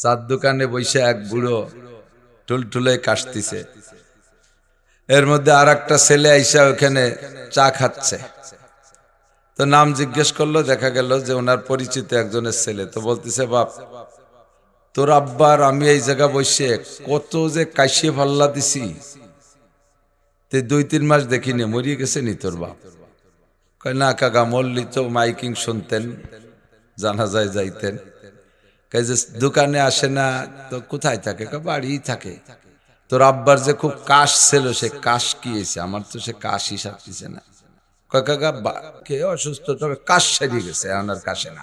চার দোকানে বসে এক বুড়ো টুলটুলে কাশতিছে। এর মধ্যে আর একটা ছেলে আইসা ওখানে চা খাচ্ছে। তো নাম জিজ্ঞেস করল, দেখা গেল যে ওনার পরিচিত একজনের ছেলে। তো বলতেছে, বাপ, তোর আব্বার আমি এই জায়গা বসে কত যে কাশিয়ে পাল্লা দিছি। তে দুই তিন মাস দেখিনি, মরিয়ে গেছে নি তোর বাপ? না কাকা মল্লি তো মাইকিং শুনতেন, জানা যায় যাইতেন। যে দোকানে আসে না, তো কোথায় থাকে? বাড়িই থাকে। তোর আব্বার যে খুব কাশ ছিল, সে কাশ কি হয়েছে? আমার তো সে কাশ হিসাব দিছে না। কাকা কে অসুস্থ? তবে কাশ সেরিয়ে গেছে আমার কাশে না।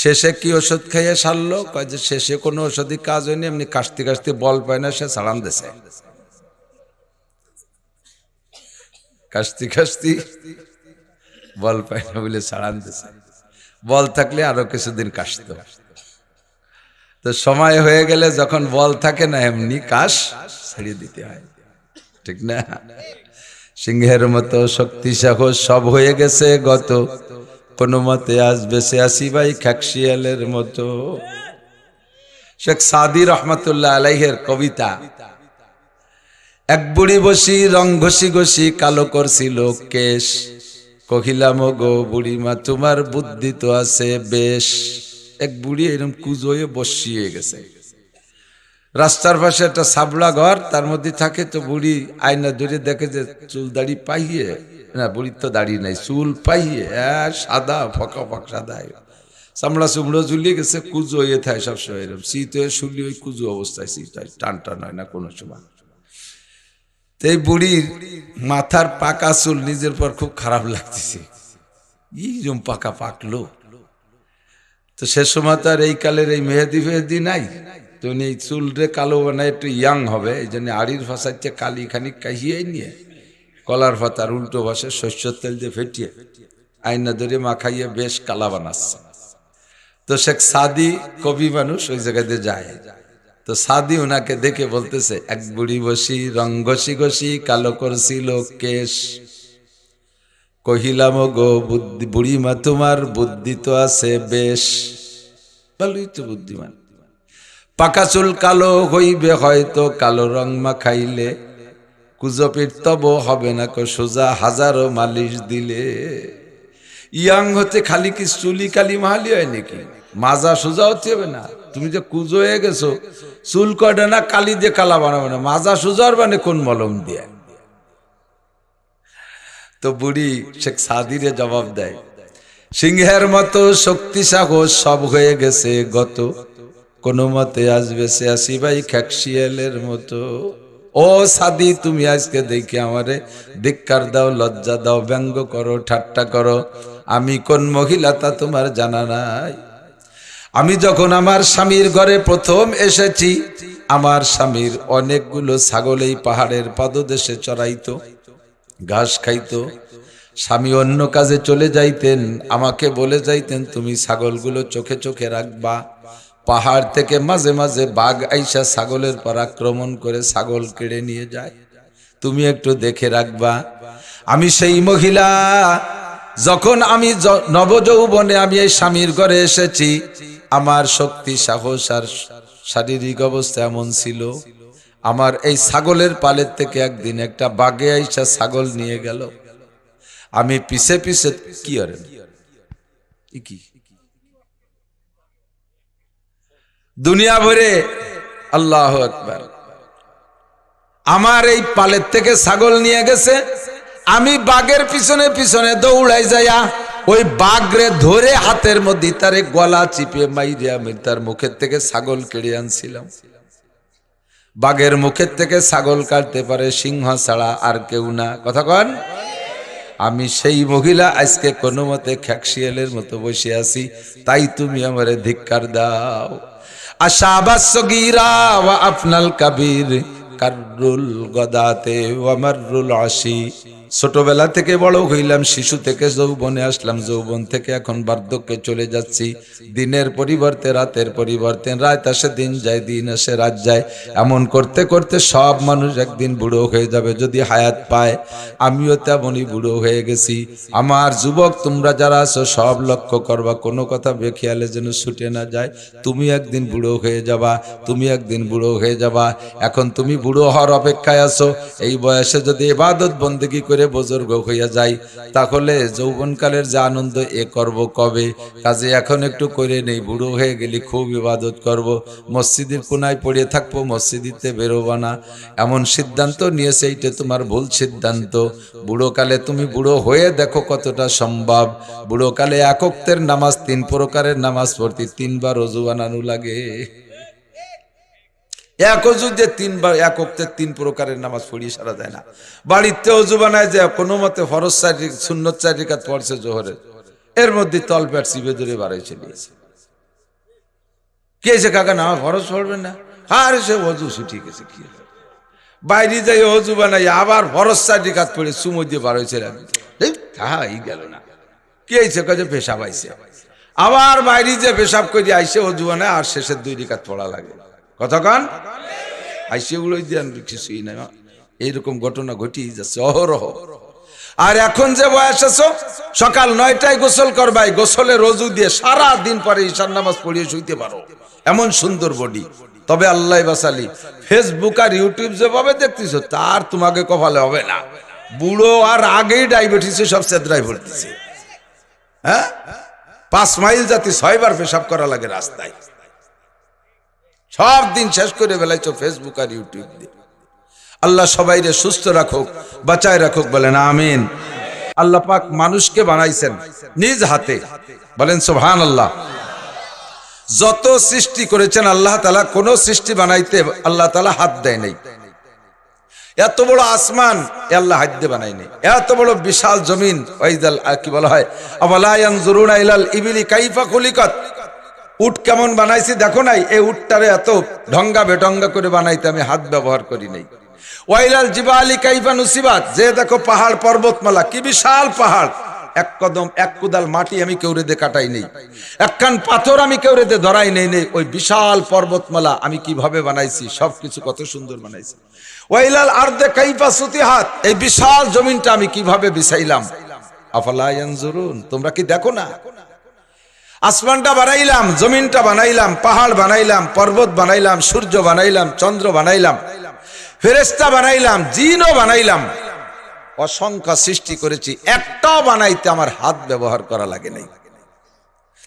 শেষে কি ওষুধ খাইয়ে সারলো? কয় যে শেষে কোনো ওষুধই কাজ হয়নি, এমনি কাশতে কাশতে বল পায় না, সে সালাম দেছে। কাশতি কাশতি বল পায় না বলে সাড়ান দিছে। বল থাকলে আরও কিছুদিন কাশতো। তো সময় হয়ে গেলে যখন বল থাকে না, এমনি কাশ ছেড়ে দিতে হয়। ঠিক না? সিংহের মতো শক্তি সাহস সব হয়ে গেছে গত। কোনো মতে আজ বেঁচে আসি ভাই খ্যাকশিয়ালের মতো। শেখ সাদি রহমতুল্লাহ আলাইহের কবিতা, এক বুড়ি বসি রং ঘষি ঘষি কালো করছিল কেশ। কহিলাম গো বুড়িমা, তোমার বুদ্ধি তো আছে বেশ। এক বুড়ি এরকম কুজোয়ে বসিয়ে গেছে। রাস্তার পাশে একটা সাবলা ঘর, তার মধ্যে থাকে তো বুড়ি আয়না ধরে দেখে যে চুল দাড়ি পাইয়ে। না, বুড়ির তো দাড়ি নাই, চুল পাইয়ে হ্যাঁ সাদা, ফকা, ফক, সাদা। চামড়া চুমড়ো ঝুলিয়ে গেছে কুজো হয়ে থাকে সবসময় এরকম শীত হয়ে শুলি ওই কুজো অবস্থায় শীত হয় টান টান হয় না কোনো সময়। তো এই বুড়ির মাথার পাকা চুল নিজের পর খুব খারাপ লাগতেছে। এইরকম পাকা পাকলো তো সে সময় তো আর এই কালের এই মেহেদি ফেহেদি নাই। তো এই চুলরে কালো বানায় একটু ইয়াং হবে, এই জন্য আড়ির ফাঁসাচ্ছে কালি খানিক কাহিয়ে নিয়ে কলার পাতার উল্টো ভাষে শস্যর তেল দিয়ে ফেটিয়ে আয়না ধরে মাখাইয়ে বেশ কালা বানাচ্ছে। তো শেখ সাদি কবি মানুষ ওই জায়গাতে যায়। তো সাদি ওনাকে দেখে বলতেছে, এক বুড়ি বসি, রং ঘষি ঘষি, কালো করছিল কেশ। কহিলাম গো বুদ্ধি, বুড়িমা তোমার, বুদ্ধি তো আছে বেশ। ভালোই তো বুদ্ধিমান। পাকা চুল কালো হইবে হয়তো, কালো রং মাখাইলে। কুজপির তব হবে না কো, সোজা হাজারো মালিশ দিলে। ইয়াং হতে খালি কি চুলি কালি মাহালি হয় নাকি? মাজা সোজা হতে হবে না। তুমি যে কুজো হয়ে গেছো, চুল কয়টা না, কালি দিয়ে কালা বানাবে না, মাজা সুজার মানে কোন মলম দিয়ে? তো বুড়ি শেখ সাদিরে জবাব দেয়, সিংহের মতো শক্তি সাহস সব হয়ে গেছে গত, কোনো মতে আসবে সে আসি ভাই খ্যাকশিয়ালের মতো। ও সাদি, তুমি আজকে দেখে আমারে ধিক্কার দাও, লজ্জা দাও, ব্যঙ্গ করো, ঠাট্টা করো, আমি কোন মহিলা তা তোমার জানা নাই। আমি যখন আমার স্বামীর ঘরে প্রথম এসেছি, আমার স্বামীর অনেকগুলো ছাগল এই পাহাড়ের পাদদেশে চড়াইতো, ঘাস খাইতো। স্বামী অন্য কাজে চলে যাইতেন, আমাকে বলে যাইতেন, তুমি ছাগলগুলো চোখে চোখে রাখবা। পাহাড় থেকে মাঝে মাঝে বাঘ আইসা ছাগলের পর আক্রমণ করে ছাগল কেড়ে নিয়ে যায়। তুমি একটু দেখে রাখবা। আমি সেই মহিলা, যখন আমি নবযৌবনে আমি এই স্বামীর ঘরে এসেছি আমার শক্তি, সাহস আর শারীরিক অবস্থা এমন ছিল। আমার এই ছাগলের পালের থেকে একদিন একটা বাঘে আইসা ছাগল নিয়ে গেল। আমি পিছে পিছে, কি আরে? কি? দুনিয়া ভরে আল্লাহ একবার আমার এই পালের থেকে ছাগল নিয়ে গেছে। আমি বাঘের পিছনে পিছনে দৌড়াই যাইয়া ওই বাঘরে ধরে হাতের মধ্যে তারে গলা চিপে মাইরে আমি তার মুখের থেকে ছাগল কেড়ে আনছিলাম। বাঘের মুখের থেকে ছাগল কাটতে পারে সিংহ ছাড়া আর কেউ না। কথা কন? আমি সেই মহিলা আজকে কোনো মতে খ্যাকশিয়ালের মতো বসে আছি, তাই তুমি আমারে ধিক্কার দাও। আশাবাস সগীরা ওয়া আফনাল কাবির, কাররুল গদাতে ওয়ামাররুল আসি ছোটবেলা থেকে বড় হইলাম, শিশু থেকে যৌবনে আসলাম, যৌবন থেকে এখন বার্ধক্যে চলে যাচ্ছি। দিনের পরিবর্তে, রাতের পরিবর্তে, রাত আসে, দিন যায়, দিন আসে, রাত যায়। এমন করতে করতে সব মানুষ একদিন বুড়ো হয়ে যাবে, যদি হায়াত পায়। আমিও তেমনই বুড়ো হয়ে গেছি। আমার যুবক, তোমরা যারা আছো, সব লক্ষ্য করবা, কোনো কথা বেখেয়ালে যেন ছুটে না যায়। তুমি একদিন বুড়ো হয়ে যাবা, তুমি একদিন বুড়ো হয়ে যাবা। এখন তুমি বুড়ো হওয়ার অপেক্ষায় আছো। এই বয়সে যদি এবাদত বন্দেগী করে বুজুর্গ হইয়া যাই, তাহলে যৌবনকালের যে আনন্দ এ করব কবে? কাজে এখন একটু করে নেই, বুড়ো হয়ে গেলি খুব ইবাদত করব। মসজিদের কোনায় পড়ে থাকব, মসজিদিতে বেরোবো না। এমন সিদ্ধান্ত নিয়েছে, এইটা তোমার ভুল সিদ্ধান্ত। বুড়োকালে তুমি বুড়ো হয়ে দেখো কতটা সম্ভব। বুড়োকালে একক্তের নামাজ, তিন প্রকারের নামাজ পড়তে তিনবার অজু বানানো লাগে। এক অজু দিয়ে তিনবার, এক অক্তের তিন প্রকারের নামাজ পড়িয়ে সারা যায় না। বাড়িতে অজু বানায় যে কোনো মতে ফরজ চারি সুন্নত চারি কাত পড়ছে জোহরের এর মধ্যে তল পেট চিপে ধরে বাড়াই চলিয়েছে। কে এসে কাকা না ফরজ পড়বেন না? আর সে অজু ছুটি গেছে কি বাইরে যাই অজু বানাই, আবার ফরজ চারি কাত পড়ে সুমো দিয়ে হয়েছে হ্যাঁ এই গেল না। কি হয়েছে কাজে পেশাব আইছে? আবার বাইরে যে পেশাব করে, আইসে অজু বানায়, আর শেষের দুই রিকাত পড়া লাগে। কতক্ষণ আইসে গুলোই দিয়ে কিছুই না এইরকম ঘটনা ঘটিয়ে যাচ্ছে, অহরহ। আর এখন যে বয়স আছো, সকাল নয়টায় গোসল করবাই, গোসলে রজু দিয়ে সারা দিন পরে ঈশান নামাজ পড়িয়ে শুইতে পারো। এমন সুন্দর বডি। তবে আল্লাহ বাসালি, ফেসবুক আর ইউটিউব যেভাবে দেখতেছো, তার তোমাকে কপালে হবে না। বুড়ো আর আগেই ডায়াবেটিসে সব সেদ্রাই ভরতেছে। হ্যাঁ? পাঁচ মাইল জাতি ছয়বার পেশাব করা লাগে রাস্তায়। সব দিন শেষ করে বেলাইছো ফেসবুক আর ইউটিউব দিয়ে। আল্লাহ সবাইরে সুস্থ রাখুক, বাঁচায় রাখুক, বলেন আমিন। আল্লাহ পাক মানুষকে বানাইছেন নিজ হাতে। বলেন সুবহান আল্লাহ যত সৃষ্টি করেছেন আল্লাহ তালা কোন সৃষ্টি বানাইতে আল্লাহ তালা হাত দেয় নাই। এত বড় আসমান আল্লাহ হাত দিয়ে বানাই নাই। এত বড় বিশাল জমিন ওইদাল কি বলা হয় আবালায়ান আইলাল ইবিলি কাইফা খুলিকত। উট কেমন বানাইছি দেখো নাই, এই উটটারে এত ঢঙ্গা বেঢঙ্গা করে বানাইতে আমি হাত ব্যবহার করি নাই। ওয়াইলাল জিবালি কাইফা নুসিবাত, যে দেখো পাহাড় পর্বতমালা, কি বিশাল পাহাড়। এক কদম, এক কুদাল মাটি আমি কেউ রেদে কাটাই নেই। একখান পাথর আমি কেউ রেদে ধরাই নেই নেই। ওই বিশাল পর্বতমালা আমি কীভাবে বানাইছি, সবকিছু কত সুন্দর বানাইছি। ওয়াইলাল আর্দে কাইফা সুতিহাত, এই বিশাল জমিনটা আমি কীভাবে বিছাইলাম? আফালা তোমরা কি দেখো না? আসমানটা বানাইলাম, জমিনটা বানাইলাম, পাহাড় বানাইলাম, পর্বত বানাইলাম, সূর্য বানাইলাম, চন্দ্র বানাইলাম ফেরেস্তা বানাইলাম, জিনও বানাইলাম। অসংখ্য সৃষ্টি করেছি, একটাও বানাইতে আমার হাত ব্যবহার করা লাগে নাই।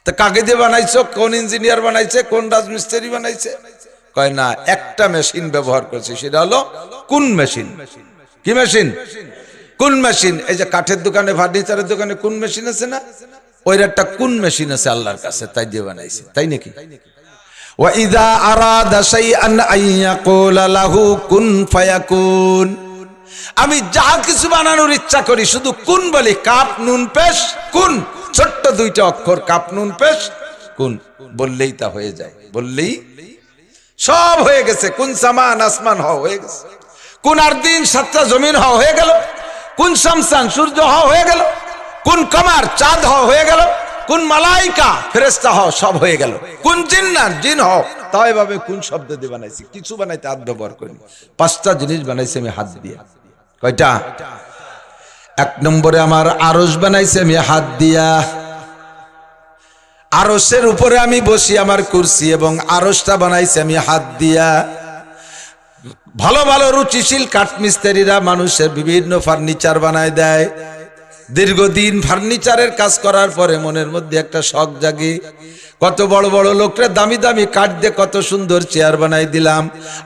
তা কাকে দিয়ে বানাইছো? কোন ইঞ্জিনিয়ার বানাইছে? কোন রাজমিস্ত্রি বানাইছে? কয় না, একটা মেশিন ব্যবহার করেছি, সেটা হলো কোন মেশিন? কি মেশিন? কোন মেশিন? এই যে কাঠের দোকানে, ফার্নিচারের দোকানে কোন মেশিন আছে না? ওই একটা কোন মেশিন আছে আল্লাহর কাছে তাই দিয়ে বানাইছে তাই নাকি وإذا أراد شيئا أن يقول له كن فيكون আমি যা কিছু বানানোর ইচ্ছা করি শুধু কোন বলি কাপ নুন পেশ কোন ছোট্ট দুইটা অক্ষর কাপ নুন পেশ কোন বললেই তা হয়ে যায় বললেই সব হয়ে গেছে কোন সামান আসমান হওয়া হয়ে গেছে কোন আর দিন সাতটা জমিন হওয়া হয়ে গেল কোন শামসান সূর্য হওয়া হয়ে গেল কোন কমার চাঁদ হওয়া হয়ে গেল, কোন মালাইকা ফেরেস্তা হও সব হয়ে গেল, কোন জিন্নার জিন হও। তাও এভাবে কোন শব্দ দিয়ে বানাইছি? কিছু বানাইতে হাত ব্যবহার করি পাঁচটা জিনিস বানাইছি আমি হাত দিয়ে। কয়টা? এক নম্বরে আমার আরস বানাইছে আমি হাত দিয়া। আরসের উপরে আমি বসি আমার কুরসি এবং আরসটা বানাইছি আমি হাত দিয়া। ভালো ভালো রুচিশীল কাঠমিস্ত্রিরা মানুষের বিভিন্ন ফার্নিচার বানায় দেয়। দীর্ঘদিন ফার্নিচারের কাজ করার পরে মনের মধ্যে একটা শখ জাগে। কত বড় বড় লোকরা দামি দামি কাঠ দিয়ে কত সুন্দর চেয়ার বানাই দিলাম।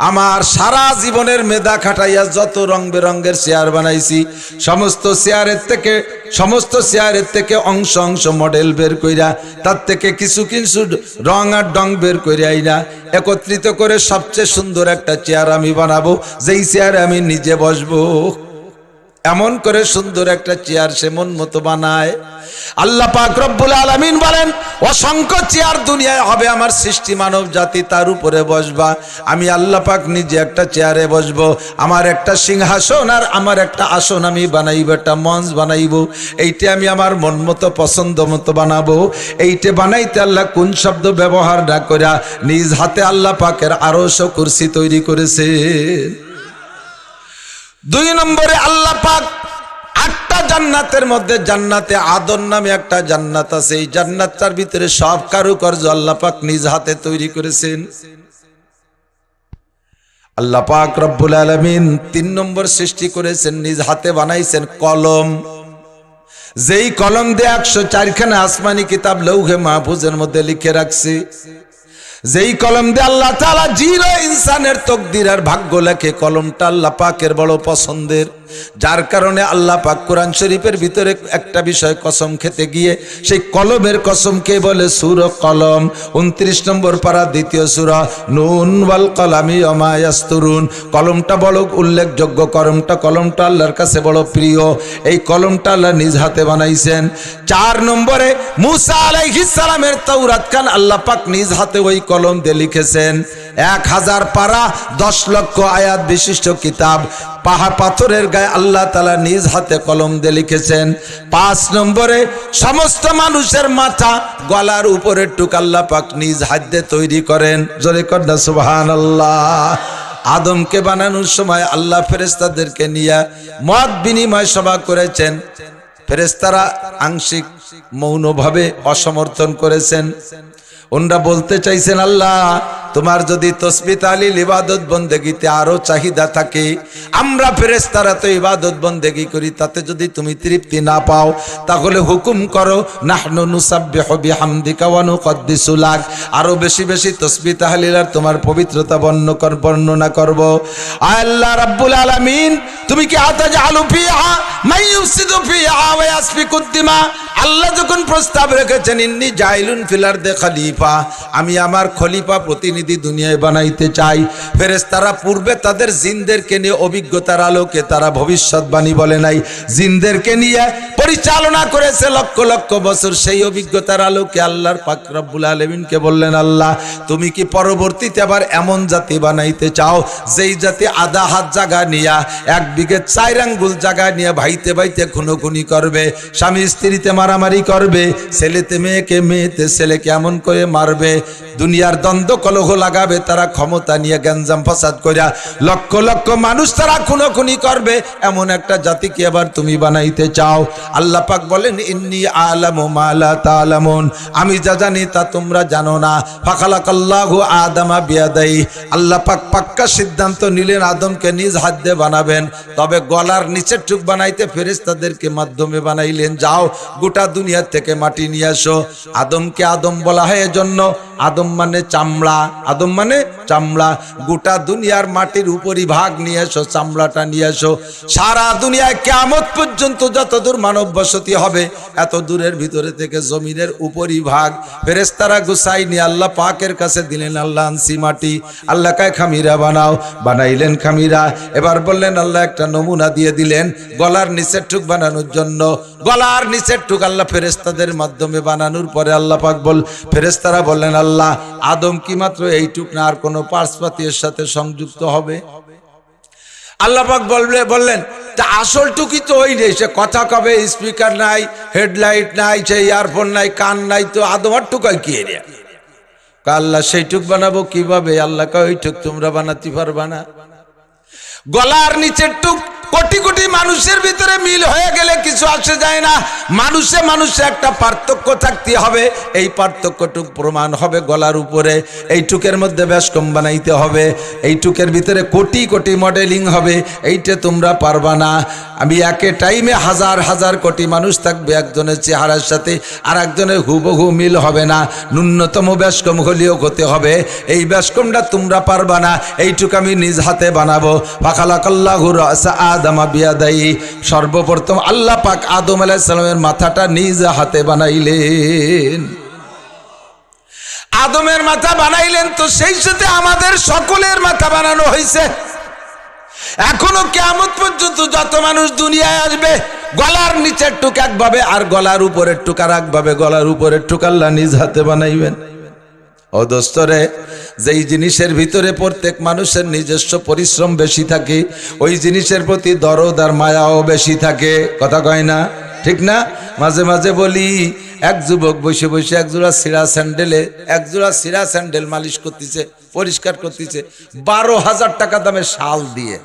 আমার সারা জীবনের মেধা খাটাইয়া যত রং বেরঙ্গের চেয়ার বানাইছি, সমস্ত চেয়ারের থেকে, সমস্ত চেয়ারের থেকে অংশ অংশ মডেল বের কইরা, তার থেকে কিছু কিছু রং আর ডং বের করে আইনা। একত্রিত করে সবচেয়ে সুন্দর একটা চেয়ার আমি বানাবো, যেই চেয়ারে আমি নিজে বসবো। এমন করে সুন্দর একটা চেয়ার সে মন মতো বানায়। আল্লাহ পাক রব্বুল আলামিন বলেন, অসংখ্য চেয়ার দুনিয়ায় হবে আমার সৃষ্টি মানব জাতি, তার উপরে বসবা। আমি আল্লাহ পাক নিজে একটা চেয়ারে বসবো। আমার একটা সিংহাসন আর আমার একটা আসন আমি বানাইব, একটা মঞ্চ বানাইব। এইটা আমি আমার মন মতো, পছন্দ মতো বানাবো। এইটা বানাইতে আল্লাহ কোন শব্দ ব্যবহার না করা নিজ হাতে আল্লাহ পাকের আরশ ও কুরসি তৈরি করেছে। দুই নম্বরে আল্লাহ পাক আটটা জান্নাতের মধ্যে জান্নাতে আদর নামে একটা জান্নাত আছে। এই জান্নাতটার ভিতরে সব কারুকার্য আল্লাহ পাক নিজ হাতে তৈরি করেছেন। আল্লাহ পাক রব্বুল আলামিন তিন নম্বর সৃষ্টি করেছেন, নিজ হাতে বানাইছেন কলম। যেই কলম দিয়ে একশো চারখানা আসমানি কিতাব লৌহে মাহফুজের মধ্যে লিখে রাখছে। যেই কলম দিয়ে আল্লাহ তালা জিরো ইনসানের তকদির আর ভাগ্য লেখে, কলমটা আল্লাহ পাকের বড় পছন্দের। যার কারণে আল্লাহ পাক কোরআন শরীফের ভিতরে একটা বিষয় কসম খেতে গিয়ে, সেই কলমের কসম কসমকে বলে সুর কলম? উনত্রিশ নম্বর পারা দ্বিতীয় সুরা, নুন ওয়াল কলামি অমায়াস্তুরুন কলমটা বড় উল্লেখযোগ্য কলমটা কলমটা আল্লাহর কাছে বড় প্রিয়। এই কলমটা আল্লাহ নিজ হাতে বানাইছেন। চার নম্বরে, মুসা সালামের তাওরাত খান আল্লাহ পাক নিজ হাতে ওই কলম দিয়ে লিখেছেন। এক হাজার পারা দশ লক্ষ আয়াত বিশিষ্ট কিতাব। পাহাড় পাথরের গায়ে আল্লাহ তালা নিজ হাতে কলম দিয়ে লিখেছেন। পাঁচ নম্বরে, সমস্ত মানুষের মাথা গলার উপরে টুক আল্লাহ পাক নিজ হাত দিয়ে তৈরি করেন। জোরে কন্যা সুবহান আল্লাহ আদমকে বানানোর সময় আল্লাহ ফেরেস্তাদেরকে নিয়ে মত বিনিময় সভা করেছেন। ফেরেস্তারা আংশিক মৌনভাবে অসমর্থন করেছেন। ওনরা বলতে চাইছেন, আল্লাহ তোমার যদি তসবি তালিল ইবাদত বন্দেগিতে আরও চাহিদা থাকে, আমরা ফেরেস্তারা তো ইবাদত বন্দেগি করি, তাতে যদি তুমি তৃপ্তি না পাও, তাহলে হুকুম করো, নাহনু নুসাব্বিহু বিহামদিকা ওয়া নুকদ্দিসু লাক। আরও বেশি বেশি তসবি তাহলিল আর তোমার পবিত্রতা বর্ণ কর বর্ণনা করব। আল্লাহ রাব্বুল আলামিন, তুমি কি আতাজালু ফিহা? মাই ইউফসিদু ফিহা ওয়া ইয়াসফিকুদ দিমা। আল্লাহ যখন প্রস্তাব রেখেছেন, ইন্নি জাইলুন ফিলার দে খলিফা। আমি আমার খলিফা প্রতিনিধি দুনিয়ায় বানাইতে চাই ফেরেস তারা পূর্বে তাদের জিনদেরকে নিয়ে অভিজ্ঞতার আলোকে তারা ভবিষ্যৎবাণী বলে নাই। জিনদেরকে নিয়ে পরিচালনা করেছে লক্ষ লক্ষ বছর সেই অভিজ্ঞতার আলোকে আল্লাহর পাক রব্বুল আলমিনকে বললেন, আল্লাহ, তুমি কি পরবর্তীতে আবার এমন জাতি বানাইতে চাও যেই জাতি আধা হাত জায়গা নিয়া, এক বিঘে চার আঙ্গুল জায়গা নিয়ে ভাইতে ভাইতে খুনোখুনি করবে, স্বামী স্ত্রীতে মারামারি করবে, ছেলেতে মেয়েকে মেয়েতে ছেলে কেমন করে মারবে, দুনিয়ার দ্বন্দ্ব কলহ লাগাবে, তারা ক্ষমতা নিয়ে গ্যাঞ্জাম ফাসাদ করিয়া লক্ষ লক্ষ মানুষ তারা খুনোখুনি করবে, এমন একটা জাতিকে আবার তুমি বানাইতে চাও। আল্লাহ পাক বলেন, ইন্নি আলামু মালা তালামুন। আমি যা জানি তা তোমরা জানো না। ফাখালাকাল্লাহু আদামা বিয়াদাই আল্লাহ পাক পাক্কা সিদ্ধান্ত নিলেন, আদমকে নিজ হাত দিয়ে বানাবেন। তবে গলার নিচের টুক বানাইতে ফেরেশতাদেরকে মাধ্যমে বানাইলেন, যাও গোটা দুনিয়া থেকে মাটি নিয়ে আসো। আদমকে আদম বলা হয় এজন্য। আদম মানে চামড়া। আদম মানে চামড়া। গোটা দুনিয়ার মাটির উপরি ভাগ নিয়ে এসো চামড়াটা নিয়ে এসো সারা দুনিয়ায় কেমত পর্যন্ত যতদূর মানব বসতি হবে। এত দূরের ভিতরে থেকে জমিনের উপরি ভাগ ফেরেস্তারা গুসাই নিয়ে আল্লাহ পাকের কাছে দিলেন, আল্লাহ আনসি মাটি, আল্লাহ কায় খামিরা বানাও। বানাইলেন খামিরা। এবার বললেন, আল্লাহ একটা নমুনা দিয়ে দিলেন গলার নিচের টুক বানানোর জন্য। গলার নিচের টুক আল্লাহ ফেরেস্তাদের মাধ্যমে বানানোর পরে আল্লাহ পাক বল ফেরেস্তারা বললেন, আল্লাহ, আদম কি মাত্র এইটুক না আর কোনো পার্সপাতি সাথে সংযুক্ত হবে? আল্লাহ পাক বললেন তা আসল টুকি তো ওই নেই, সে কথা কবে স্পিকার নাই হেডলাইট নাই, সে ইয়ারফোন নাই, কান নাই, তো আদমার টুকাই কি এরিয়া? আল্লাহ সেই টুক বানাবো কীভাবে? আল্লাহ ওই টুক তোমরা বানাতে পারবা না। গলার নিচের টুক কোটি কোটি মানুষের ভিতরে মিল হয়ে গেলে কিছু আসে যায় না। মানুষে মানুষে একটা পার্থক্য থাকতে হবে। এই পার্থক্যটুক প্রমাণ হবে গলার উপরে। এই টুকের মধ্যে বেশ কম বানাইতে হবে। এই টুকের ভিতরে কোটি কোটি মডেলিং হবে। এইটা তোমরা পারবা না। আমি একে টাইমে হাজার হাজার কোটি মানুষ থাকবে। একজনের চেহারার সাথে আর একজনের হুবহু মিল হবে না। ন্যূনতম ব্যাসকম হলেও হতে হবে। এই ব্যাসকমটা তোমরা পারবা না। এইটুক আমি নিজ হাতে বানাবো। ফাখালাকাল্লাহুর আদামা বিয়াদাই, সর্বপ্রথম আল্লাহ পাক আদম আলাইসালামের মাথাটা নিজ হাতে বানাইলেন। আদমের মাথা বানাইলেন তো সেই সাথে আমাদের সকলের মাথা বানানো হয়েছে। এখনও কেমন পর্যন্ত যত মানুষ দুনিয়ায় আসবে, গলার নিচের টুক একভাবে আর গলার উপরের টুক একভাবে গলার উপরের টুক আল্লাহ নিজ হাতে বানাইবেন। ও দোস্তরে, যেই জিনিসের ভিতরে প্রত্যেক মানুষের নিজস্ব পরিশ্রম বেশি থাকে, ওই জিনিসের প্রতি দরদ আর মায়াও বেশি থাকে। কথা কয় না? ঠিক না? মাঝে মাঝে বলি, এক যুবক বসে বসে এক জোড়া সিরা স্যান্ডেলে, এক জোড়া সিরা স্যান্ডেল মালিশ করতেছে, পরিষ্কার করতেছে, বারো হাজার টাকা দামে শাল দিয়ে।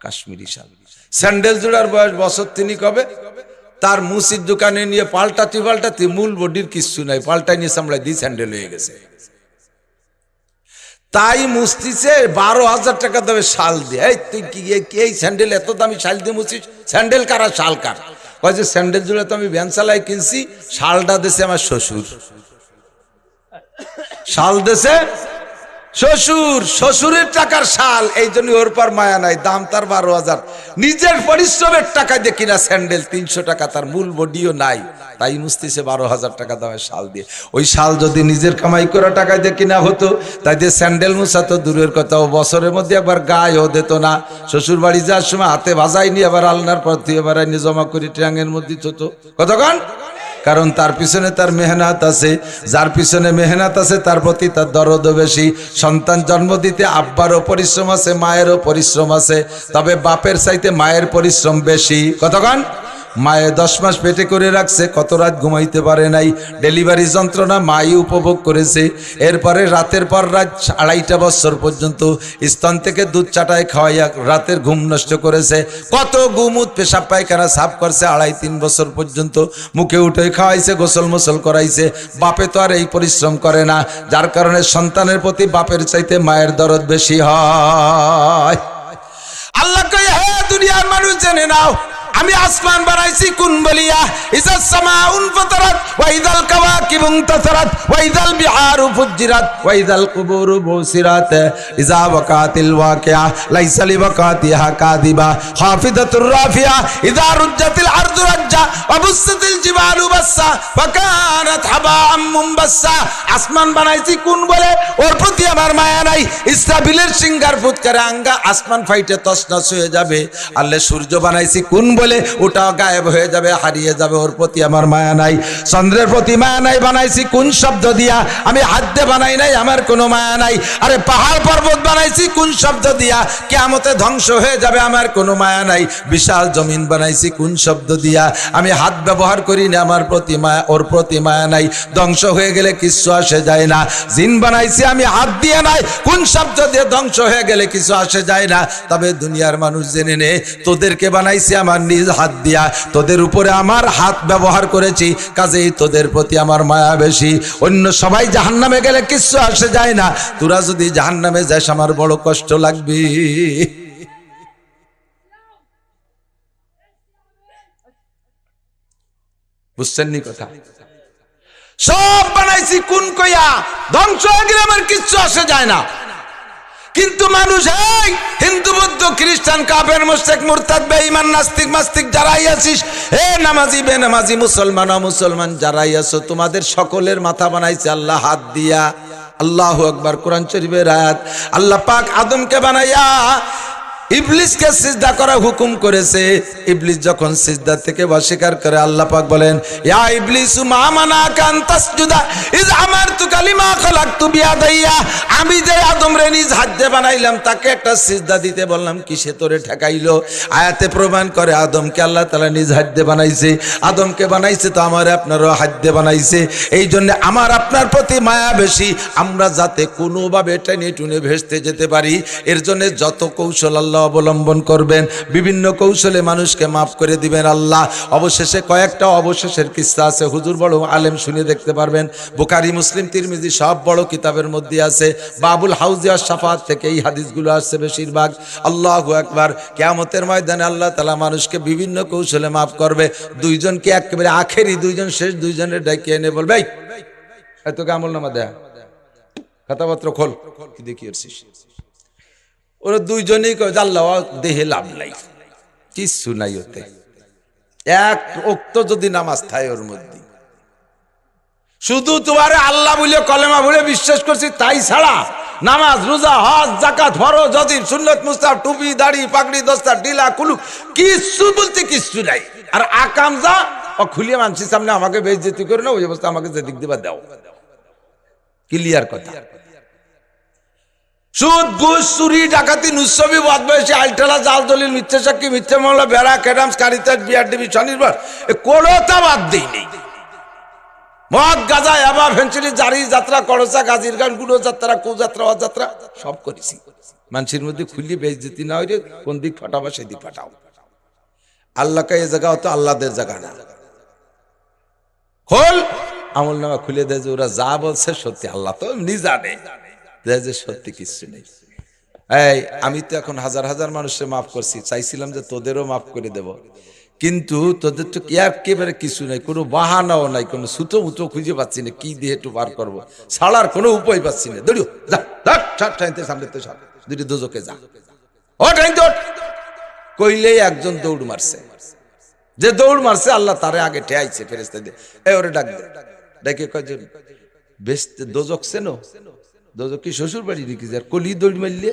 কাশ্মীরি শাল। স্যান্ডেল জোড়ার বয়স বছর তিনি কবে তার মুসির দোকানে নিয়ে পাল্টাতে পাল্টাতে মূল বডির কিচ্ছু নাই পাল্টাই নিয়ে সামলাই দিয়ে স্যান্ডেল হয়ে গেছে। তাই মুস্তিছে বারো হাজার টাকা দামে শাল দিয়ে। এই তুই কি, এই- স্যান্ডেল এত দামি শাল দিয়ে মুছিস স্যান্ডেল কারা, শাল কার? কয় যে স্যান্ডেল জুড়ে তো আমি ভ্যানসালাই কিনছি, শালটা দেশে আমার শ্বশুর। শাল দেশে শ্বশুর, শ্বশুরের টাকার শাল, এই জন্য ওর পর মায়া নাই, দাম তার বারো হাজার। নিজের পরিশ্রমের টাকা দিয়ে কিনা স্যান্ডেল, তিনশো টাকা, তার মূল বডিও নাই। তাই মুস্তিছে বারো হাজার টাকা দামের শাল দিয়ে। ওই শাল যদি নিজের কামাই করা টাকা দিয়ে কিনা হতো, তাই দিয়ে স্যান্ডেল মুছা তো দূরের কথা। ও বছরের মধ্যে একবার গায়েও দিত না। শ্বশুর বাড়ি যাওয়ার সময় হাতে বাজাইনি আবার আলনার পর দিয়ে এবার জমা করি ট্যাঙের মধ্যে তো কতক্ষণ কারণ তার পিছনে তার মেহনত আছে। যার পিছনে মেহনত আছে, তার প্রতি তার দরদ বেশি। সন্তান জন্ম দিতে আব্বারও পরিশ্রম আছে, মায়েরও পরিশ্রম আছে। তবে বাপের চাইতে মায়ের পরিশ্রম বেশি। কতক্ষণ মায়ে দশ মাস পেটে করে রাখছে, কত রাত ঘুমাইতে পারে নাই। ডেলিভারি যন্ত্রণা মাই উপভোগ করেছে। এরপরে রাতের পর রাত আড়াইটা বছর পর্যন্ত স্তন থেকে দুধ চাটায় খাওয়াইয়া রাতের ঘুম নষ্ট করেছে। কত গুমুত পেশাব পায়খানা সাফ করছে, আড়াই তিন বছর পর্যন্ত মুখে উঠে খাওয়াইছে, গোসল মোসল করাইছে। বাপে তো আর এই পরিশ্রম করে না, যার কারণে সন্তানের প্রতি বাপের চাইতে মায়ের দরদ বেশি হয়। আল্লাহ কয়ে, হে দুনিয়ার মানুষ, জেনে নাও আমি আসমান বানাইছি, কুন বলিয়া। ইজাস সামাউন ফাতারাত, ওয়া ইদাল কাওয়াকিবুন তাসারাত, ওয়া ইদাল বিহারু ফুজিরাত, ওয়া ইদাল কুবুরু বুসিরাত। ইজা ওয়াকাতিল ওয়াকিয়া, লাইসা লিওয়াকাতিহা কাযিবা। হাফিদাতুর রাফিয়া ইজা রুজ্জাতিল আরদু রাজ্জা, ওয়া বুসসাতিল জিবালু বাসসা আসমান বানাইছি কোন বলে? ওর প্রতি আমার মায়া নাই। ইসরাফিলের সিঙ্গার ফুৎকারে আঙ্গা আসমান ফাইটে তছনছ হয়ে যাবে। সূর্য বানাইছি কোন বলে? ওটা গায়েব হয়ে যাবে, হারিয়ে যাবে। ওর প্রতি আমার মায়া নাই। চন্দ্রের প্রতি মায়া নাই, বানাইছি কোন শব্দ দিয়া? আমি হাত বানাই নাই, আমার কোনো মায়া নাই। আরে পাহাড় পর্বত বানাইছি কোন শব্দ দিয়া? কেমতে ধ্বংস হয়ে যাবে, আমার কোনো মায়া নাই। বিশাল জমিন বানাইছি কোন শব্দ দিয়া? আমি হাত ব্যবহার করি না আমার প্রতি মায়া ওর প্রতি নাই। ধ্বংস হয়ে গেলে কিছু আসে যায় না। জিন বানাইছি আমি, হাত দিয়ে নাই। কোন শব্দ দিয়ে ধ্বংস হয়ে গেলে কিছু আসে যায় না। তবে দুনিয়ার মানুষ জেনে নে, তোদেরকে বানাইছি আমার নিজ হাত দিয়া। তোদের উপরে আমার হাত ব্যবহার করেছি, কাজেই তোদের প্রতি আমার মায়া বেশি। অন্য সবাই জাহান্নামে গেলে কিছু আসে যায় না। তোরা যদি জাহান্নামে যাস, আমার বড় কষ্ট লাগবে। বুঝছেন কথা? সব বানাইছি কোন কইয়া? ধ্বংস হয়ে গেলে আমার কিচ্ছু আসে যায় না। কিন্তু মানুষ, এই, হিন্দু, বৌদ্ধ, খ্রিস্টান, কাফের, মুশরিক, মুরতাদ, বেঈমান, নাস্তিক, মাস্তিক, যারাই আছিস হে নামাজি বে নামাজি মুসলমান মুসলমান যারাই আছো, তোমাদের সকলের মাথা বানাইছে আল্লাহ হাত দিয়া। আল্লাহ আকবার, কোরআন শরীফের আয়াত। আল্লাহ পাক আদমকে বানাইয়া ইবলিসকে সিজদা করা হুকুম করেছে। ইবলিস যখন সিজদা থেকে অস্বীকার করে, আল্লাহ পাক বলেন, ইয়া ইবলিসু মা মানাকা আন তাসজুদা ইজ আমারতু কালিমা খালাকতু বিয়াদাইয়া আমি যে আদম রে নিজ হাত বানাইলাম, তাকে একটা সিজদা দিতে বললাম কিসে তোরে ঠেকাইলো? আয়াতে প্রমাণ করে, আদমকে আল্লাহ তাআলা নিজ হাত বানাইছে। আদমকে বানাইছে তো আমার আপনারও হাত বানাইছে। এই জন্য আমার আপনার প্রতি মায়া বেশি। আমরা যাতে কোনোভাবে টেনে টুনে ভেসতে যেতে পারি। এর জন্য যত কৌশল আল্লাহ অবলম্বন করবেন বিভিন্ন কৌশলে মানুষকে মাফ করে দিবেন আল্লাহ অবশেষে কয়েকটা অবশেষের কিস্সা আছে হুজুর বড় আলেম শুনে দেখতে পারবেন বুখারি মুসলিম তিরমিজি সব বড় কিতাবের মধ্যে আছে বাবুল হাউজিয়া সাফাত থেকে এই হাদিসগুলো আসছে বেশিরভাগ আল্লাহ একবার কেয়ামতের ময়দানে আল্লাহ তালা মানুষকে বিভিন্ন কৌশলে মাফ করবে দুইজনকে একেবারে আখেরি দুইজন শেষ দুইজনের ডাকিয়ে এনে বলবে "এই, এই তোকে আমল নামা দেয়া কথাবার্তা খোল কি দেখি আসছিস ওরা দুইজনেই কয়, আল্লাহ, দেহে লাভ নাই। কিচ্ছু নাই ওতে। এক উক্ত যদি নামাজ থাকে ওর মধ্যে। শুধু তোমার আল্লাহ বলে, কলেমা বলে বিশ্বাস করছি, তাই ছাড়া নামাজ, রোজা, হজ জাকাত ফরজ যদি সুন্নত মুস্তাব টুপি, দাড়ি, পাগড়ি, দস্তা, ডিলা, কুলু, কিচ্ছু বলতে কিচ্ছু নাই। আর আকাম যা, ও খুলিয়ে মানছি, সামনে আমাকে বেইজ্জতি করে না, ওই অবস্থা আমাকে যে দিক দিবা দাও। ক্লিয়ার কথা। সুদ, ঘুষ, চুরি, ডাকাতি নুসবি বদমাইশি আলটালা জাল, দলিল, মিথ্যে সাক্ষী, মিথ্যে মামলা বেড়া ক্যাডামস কারিতাজ বিআর ডিবি স্বনির্ভর কোনোটা বাদ দেই নেই। মদ, গাজা এবা ভেঞ্চুরি জারি, যাত্রা করসা গাজির গানগুলো যাত্রা যাত্রা, অ যাত্রা, সব করেছি। মানুষের মধ্যে খুলি বেচ দিতে না হইলে কোন দিক ফাটাবো সেদিক ফাটাও। আল্লাহ কা এ জায়গা হতো আল্লাহদের জায়গা না। খোল, আমল নামা খুলে দেয় যে ওরা যা বলছে সত্যি, আল্লাহ তো এমনি জানে দেয় যে সত্যি কিছু নেই। এই, আমি তো এখন হাজার হাজার মানুষের মাফ করছি, চাইছিলাম যে তোদেরও মাফ করে দেব। কিন্তু তোদের তো একেবারে কিছু নাই, কোনো বাহানাও নাই, কোনো সুতো মুতো খুঁজে পাচ্ছি না, কি দিয়ে একটু বার করব। ছাড়ার কোনো উপায় পাচ্ছি না। দড়িও, যা ঠাইতে সামনে তো ছাড় দুটি দুজকে যা। ও ঠাইতে। কইলেই একজন দৌড় মারছে। যে দৌড় মারছে, আল্লাহ তারে আগে ঠেয়াইছে ফেরেস্তা দিয়ে এ, ওরে ডাক দে। ডেকে কয়জন? বেশ, দোজক সেনো? দোজক কি শ্বশুর বাড়ি নাকি যার কলি দৌড় মারলে?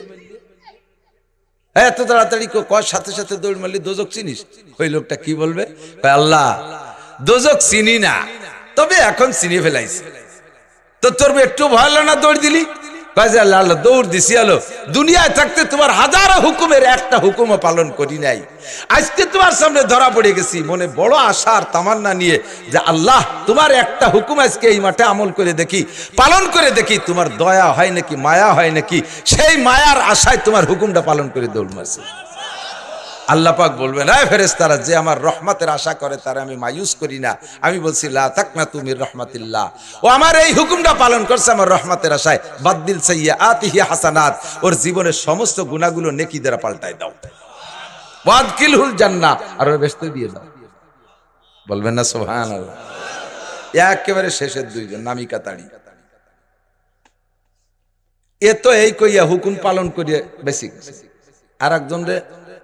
এত তাড়াতাড়ি কয় সাথে সাথে দৌড় মারলি দোজক চিনিস? ওই লোকটা কি বলবে? আল্লাহ, দোজক চিনি না, তবে এখন চিনি ফেলাইছে। তো তোর একটু ভয় না দৌড় দিলি? যে আল্লাহ আল্লাহ দৌড় দিছি, আলো। দুনিয়ায় থাকতে তোমার হাজারো হুকুমের একটা হুকুমও পালন করি নাই। আজকে তোমার সামনে ধরা পড়ে গেছি, মনে বড় আশা আর তামান্না নিয়ে যে আল্লাহ, তোমার একটা হুকুম আজকে এই মাঠে আমল করে দেখি, পালন করে দেখি, তোমার দয়া হয় নাকি মায়া হয় নাকি, সেই মায়ার আশায় তোমার হুকুমটা পালন করে দৌড় মারছি। আল্লাহ পাক বলবেন হ্যাঁ ফেরেস্তারা যে আমার রহমতের আশা করে তারা আমি মায়ুস করি না। আমি বলছি, লা তুমি রহমাতিল্লাহ। ও আমার এই হুকুমটা পালন করছে আমার রহমতের আশায়। বাদ্দিল সাইয়া আতিহি হাসানাত, ওর জীবনের সমস্ত গুণাগুলো নেকি দ্বারা পাল্টাই দাও হুল আর ব্যস্ত দিয়ে দাও। বলবেন না সোহান একেবারে শেষের দুইজন নামিকা তাড়ি এ তো এই কইয়া হুকুম পালন করিয়া বেশি আর একজন রে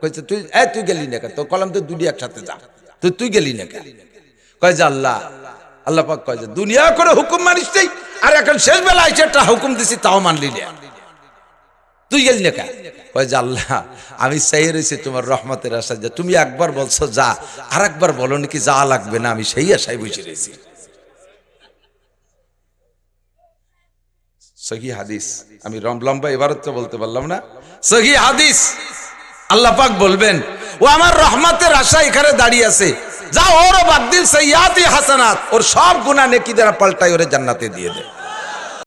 কইছে, তুই, এ, তুই গেলি না কে? তো কলাম তো দুটি একসাথে যা। তুই তুই গেলি না? কয় যে, আল্লাহ। আল্লাহ পাক কয় যে, দুনিয়া করে হুকুম মানিস তুই আর এখন শেষ বেলা আইছে একটা হুকুম দিছি, তাও মানলি না। তুই গেলি না? কয় যে, আল্লাহ, আমি চাই রয়েছি তোমার রহমতের আশা যে তুমি একবার বলছো যা আর একবার বলো নাকি যা লাগবে না, আমি সেই আশায় বসে রয়েছি সহি হাদিস। আমি লম্বা এবারত তো বলতে পারলাম না। সহি হাদিস। আল্লাহ পাক বলবেন, ও আমার রহমতের আশা এখানে দাঁড়িয়ে আছে। যা ওর বাদ দিল সৈয়াতি হাসানাত। ওর সব গুণা নেকি দ্বারা পাল্টাই ওরে জান্নাতে দিয়ে দে